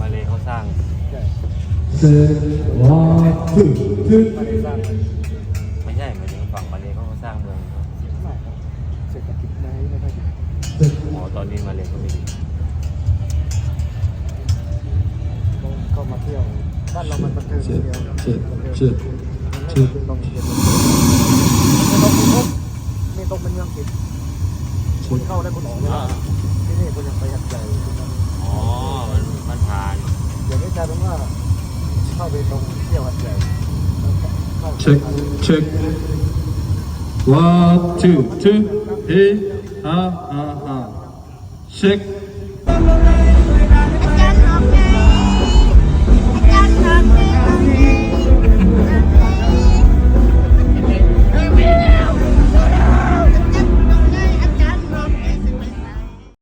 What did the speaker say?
มาเลยเขาสร้างใช่ check one two two ไม่ได้สร้างไม่ใช่หมายถึงฝั่งมาเลยเขาก็สร้างเมืองไม่ครับเศรษฐกิจในไม่ค่อยดี check อ๋อตอนนี้มาเลยเขาไม่ดีต้องเข้ามาเที่ยวบ้านเรามันบันเทิงเดียว check บันเทิง check มันไม่เป็นตรงเดียวไม่ต้องเป็นเมืองปิดคุณเข้าได้คุณออกได้ที่นี่คุณยังไปหัดใหญ่คุณยัง อ๋อมันมันผ่าน อย่างนี้กลายเป็นว่าเข้าไปตรงเที่ย